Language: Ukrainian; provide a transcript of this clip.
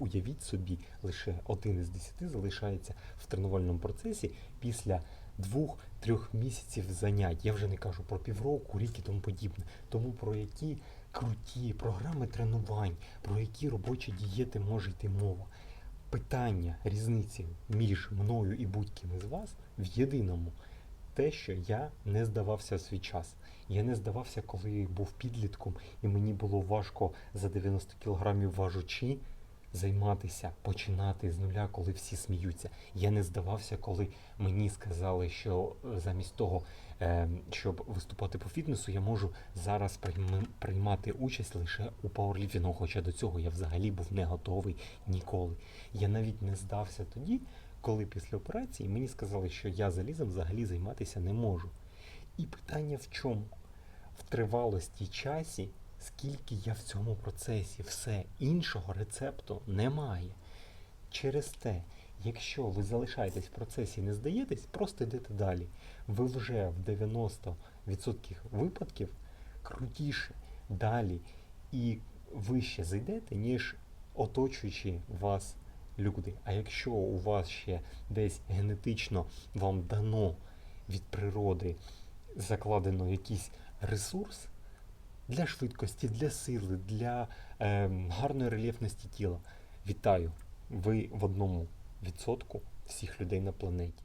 Уявіть собі, лише один із десяти залишається в тренувальному процесі після двох-трьох місяців занять. Я вже не кажу про півроку, рік і тому подібне. Тому про які круті програми тренувань, про які робочі дієти може йти мова. Питання різниці між мною і будь-ким із вас в єдиному. Те, що я не здавався в свій час. Я не здавався, коли був підлітком, і мені було важко за 90 кілограмів важучи займатися, починати з нуля, коли всі сміються. Я не здавався, коли мені сказали, що е, замість того, е, щоб виступати по фітнесу, я можу зараз прийм- приймати участь лише у пауерліфтингу, хоча до цього я взагалі був не готовий ніколи. Я навіть не здався тоді, коли після операції мені сказали, що я залізом взагалі займатися не можу. І питання в чому? В тривалості часі, скільки я в цьому процесі, все іншого рецепту немає. Через те, якщо ви залишаєтесь в процесі і не здаєтесь, просто йдете далі. Ви вже в 90% випадків крутіше далі і вище зайдете, ніж оточуючи вас люди. А якщо у вас ще десь генетично вам дано від природи закладено якийсь ресурс для швидкості, для сили, для е, гарної рельєфності тіла, вітаю! Ви в одному відсотку всіх людей на планеті.